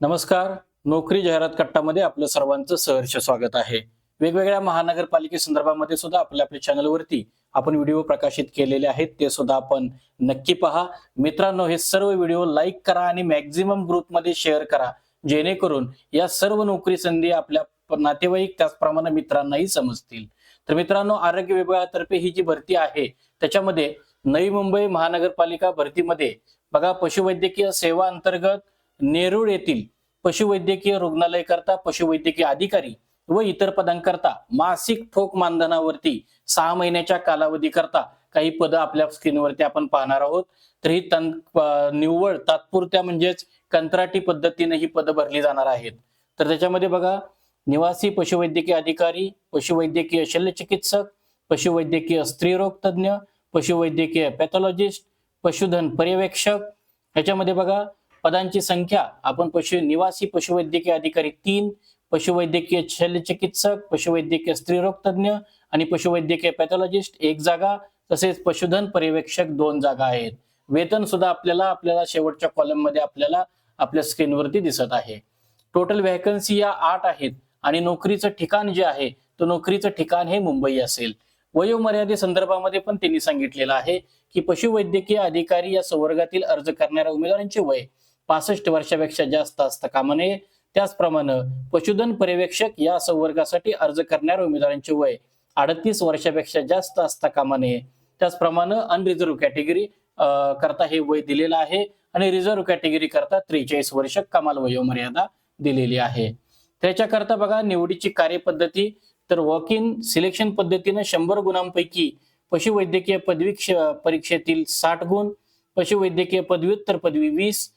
नमस्कार. नोकरी जाहिरात कट्टामध्ये आपलं सर्वांचं सहर्ष स्वागत आहे. वेगवेगळ्या महानगरपालिके संदर्भामध्ये सुद्धा आपल्या आपल्या चॅनलवरती आपण व्हिडिओ प्रकाशित केलेले आहेत. ते सुद्धा आपण नक्की पहा. मित्रांनो हे सर्व व्हिडिओ लाईक करा आणि मॅक्झिमम ग्रुपमध्ये शेअर करा. जेणेकरून या सर्व नोकरी संधी आपल्या नातेवाईक त्याचप्रमाणे मित्रांनाही समजतील. तर मित्रांनो आरोग्य विभागातर्फे ही जी भरती आहे त्याच्यामध्ये नवी मुंबई महानगरपालिका भरतीमध्ये बघा पशुवैद्यकीय सेवा अंतर्गत नेरूळ येथील पशुवैद्यकीय रुग्णालय करता पशुवैद्यकीय अधिकारी व इतर पदांकरता मासिक ठोक मानधनावरती सहा महिन्याच्या कालावधी करता काही पदं आपल्या स्क्रीनवरती आपण पाहणार आहोत. तर ही तन निव्वळ तात्पुरत्या म्हणजेच कंत्राटी पद्धतीने ही पदं भरली जाणार आहेत. तर त्याच्यामध्ये बघा निवासी पशुवैद्यकीय अधिकारी पशुवैद्यकीय शल्यचिकित्सक पशुवैद्यकीय स्त्रीरोग तज्ज्ञ पशुवैद्यकीय पॅथॉलॉजिस्ट पशुधन पर्यवेक्षक ह्याच्यामध्ये बघा पदांची संख्या आपण पशु निवासी पशुवैद्यकीय अधिकारी तीन पशुवैद्यकीय शल्यचिकित्सक पशुवैद्यकीय स्त्रीरोग तज्ज्ञ आणि पशुवैद्यकीय पॅथॉलॉजिस्ट एक जागा तसेच पशुधन पर्यवेक्षक दोन जागा आहेत. वेतन सुद्धा आपल्याला आपल्याला शेवटच्या कॉलममध्ये आपल्याला आपल्या स्क्रीनवरती दिसत आहे. टोटल व्हॅकन्सी या आठ आहेत आणि नोकरीचं ठिकाण जे आहे तो नोकरीचं ठिकाण हे मुंबई असेल. वयोमर्यादे संदर्भामध्ये पण त्यांनी सांगितलेलं आहे की पशुवैद्यकीय अधिकारी या संवर्गातील अर्ज करणाऱ्या उमेदवारांचे वय पासष्ट वर्षापेक्षा जास्त असता कामा नये त्याचप्रमाणे पशुधन पर्यवेक्षक या संवर्गासाठी अर्ज करणाऱ्या उमेदवारांचे वय अडतीस वर्षापेक्षा जास्त असता कामा नये त्याचप्रमाणे अनरिझर्व्ह कॅटेगरी करता हे वय दिलेलं आहे आणि रिझर्व्ह कॅटेगरी करता त्रेचाळीस वर्ष कमाल वयोमर्यादा दिलेली आहे. त्याच्याकरता बघा निवडीची कार्यपद्धती तर वॉक इन सिलेक्शन पद्धतीनं शंभर गुणांपैकी पशुवैद्यकीय पदवी परीक्षेतील साठ गुण पशुवैद्यकीय पदव्युत्तर पदवी वीस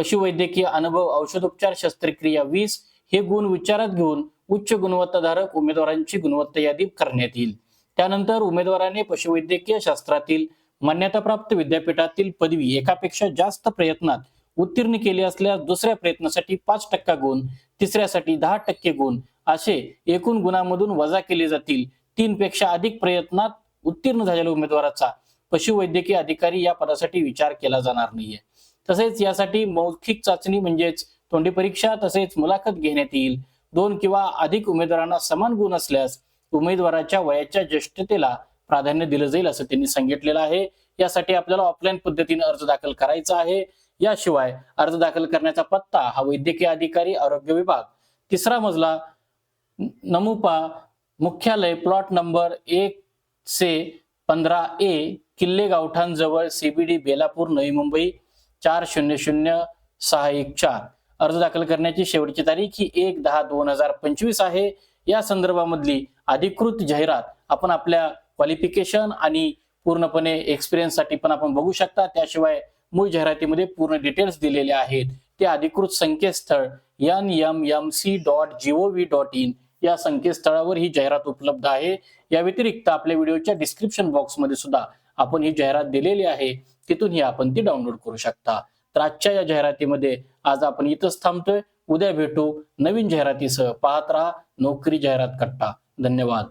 पशुवैद्यकीय अनुभव औषधोपचार शस्त्रक्रिया वीस हे गुण विचारात घेऊन उच्च गुणवत्ताधारक उमेदवारांची गुणवत्ता यादी करण्यात येईल. त्यानंतर उमेदवाराने पशुवैद्यकीय शास्त्रातील मान्यताप्राप्त विद्यापीठातील पदवी एकापेक्षा जास्त प्रयत्नात उत्तीर्ण केली असल्यास दुसऱ्या प्रयत्नासाठी पाच टक्का गुण तिसऱ्यासाठी दहा टक्के गुण असे एकूण गुणांमधून वजा केले जातील. तीन पेक्षा अधिक प्रयत्नात उत्तीर्ण झालेल्या उमेदवाराचा पशुवैद्यकीय अधिकारी या पदासाठी विचार केला जाणार नाहीये. तसेच यासाठी मौखिक चाचणी म्हणजेच तोंडी परीक्षा तसेच मुलाखत घेण्यात येईल. दोन किंवा अधिक उमेदवारांना समान गुण असल्यास उमेदवाराच्या वयाच्या ज्येष्ठतेला प्राधान्य दिलं जाईल असं त्यांनी सांगितलेलं आहे. यासाठी आपल्याला ऑफलाईन पद्धतीने अर्ज दाखल करायचा आहे. याशिवाय अर्ज दाखल करण्याचा पत्ता हा वैद्यकीय अधिकारी आरोग्य विभाग तिसरा मजला नमुपा मुख्यालय प्लॉट नंबर एक से पंधरा ए किल्ले गावठाणजवळ सीबीडी बेलापूर नवी मुंबई. चार शून्य शून्य सहा एक चार. अर्ज दाखल करण्याची शेवटची तारीख ही एक दहा दोन हजार पंचवीस आहे. या संदर्भामधली अधिकृत जाहिरात आपण आपल्या क्वालिफिकेशन आणि पूर्णपणे एक्सपिरियन्ससाठी पण आपण बघू शकता. त्याशिवाय मूळ जाहिरातीमध्ये पूर्ण डिटेल्स दिलेले आहेत. ते अधिकृत संकेतस्थळ N M M C dot gov dot in या संकेतस्थळावर ही जाहिरात उपलब्ध आहे. या व्यतिरिक्त आपल्या व्हिडिओच्या डिस्क्रिप्शन बॉक्समध्ये सुद्धा आपण ही जाहिरात दिलेली आहे. तिथूनही आपण ती डाउनलोड करू शकता. तर आजच्या या जाहिरातीमध्ये आज आपण इथंच थांबतोय. उद्या भेटू नवीन जाहिरातीसह. पाहत राहा नोकरी जाहिरात कट्टा धन्यवाद.